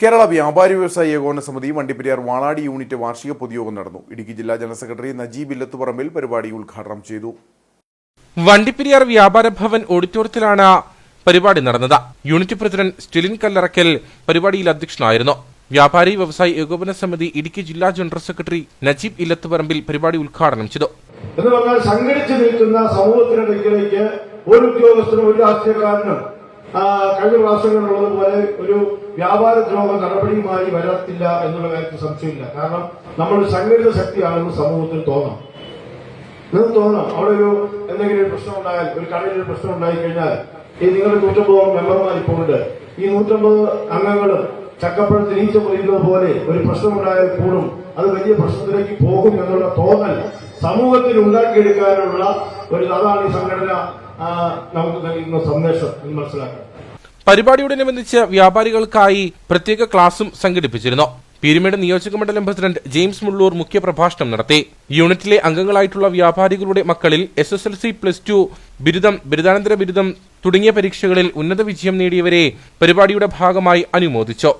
കേരള വ്യാപാരി വ്യവസായി ഏകോപന സമിതി വണ്ടിപ്പെരിയാർ വാളാടി യൂണിറ്റ് വാർഷിക പൊതുയോഗം നടന്നു. ഇടുക്കി ജില്ലാ ജനറൽ സെക്രട്ടറി നജീബ് ഇല്ലത്തുപറമ്പിൽ പരിപാടി ഉദ്ഘാടനം ചെയ്തു. വണ്ടിപ്പെരിയാർ വ്യാപാര ഭവൻ ഓഡിറ്റോറിയത്തിലാണ് പരിപാടി നടന്നത്. യൂണിറ്റ് പ്രസിഡന്റ് സ്റ്റിലിൻ കല്ലറക്കൽ പരിപാടിയിൽ അധ്യക്ഷനായിരുന്നു. വ്യാപാരി വ്യവസായി ഏകോപന സമിതി ഇടുക്കി ജില്ലാ ജനറൽ സെക്രട്ടറി നജീബ് ഇല്ലത്തുപറമ്പിൽ പരിപാടി ഉദ്ഘാടനം ചെയ്തു. എന്ന് പറഞ്ഞാൽ സംഘടിച്ചു നിൽക്കുന്ന സമൂഹത്തിനിടയ്ക്കിലേക്ക് ഒരു ഉദ്യോഗസ്ഥനും ഒരു രാഷ്ട്രീയക്കാരനും കഴിഞ്ഞ പ്രാവശ്യങ്ങളിലുള്ളതുപോലെ ഒരു വ്യാപാര ദ്രോഹ നടപടിയുമായി വരത്തില്ല എന്നുള്ള കാര്യത്തിൽ സംശയമില്ല. കാരണം നമ്മൾ സംഘടിത ശക്തിയാണെന്ന് സമൂഹത്തിൽ തോന്നാം നിങ്ങൾക്ക് തോന്നണം. അവിടെ ഒരു എന്തെങ്കിലും ഒരു പ്രശ്നം ഉണ്ടായാൽ ഒരു കടയിൽ ഒരു പ്രശ്നം ഉണ്ടായി കഴിഞ്ഞാൽ ഈ നിങ്ങളുടെ നൂറ്റമ്പതോളം മെമ്പർമാർ ഇപ്പോൾ ഉണ്ട് ഈ നൂറ്റമ്പത് അംഗങ്ങൾ ചക്കപ്പഴത്തിൽ ഈച്ച മുറിയുന്നത് പോലെ ഒരു പ്രശ്നമുണ്ടായാൽ കൂടും. അത് വലിയ പ്രശ്നത്തിലേക്ക് പോകും എന്നുള്ള തോന്നൽ സമൂഹത്തിൽ ഉണ്ടാക്കിയെടുക്കാനുള്ള ഒരു അതാണ് ഈ സംഘടന നമുക്ക് നൽകുന്ന സന്ദേശം. എന്ന് മനസ്സിലാക്കാം. പരിപാടിയോടനുബന്ധിച്ച് വ്യാപാരികൾക്കായി പ്രത്യേക ക്ലാസും സംഘടിപ്പിച്ചിരുന്നു. പീരുമേട് നിയോജക മണ്ഡലം പ്രസിഡന്റ് ജെയിംസ് മുള്ളൂർ മുഖ്യപ്രഭാഷണം നടത്തി. യൂണിറ്റിലെ അംഗങ്ങളായിട്ടുള്ള വ്യാപാരികളുടെ മക്കളിൽ S S L C plus two ബിരുദം ബിരുദാനന്തര ബിരുദം തുടങ്ങിയ പരീക്ഷകളിൽ ഉന്നത വിജയം നേടിയവരെ പരിപാടിയുടെ ഭാഗമായി അനുമോദിച്ചു.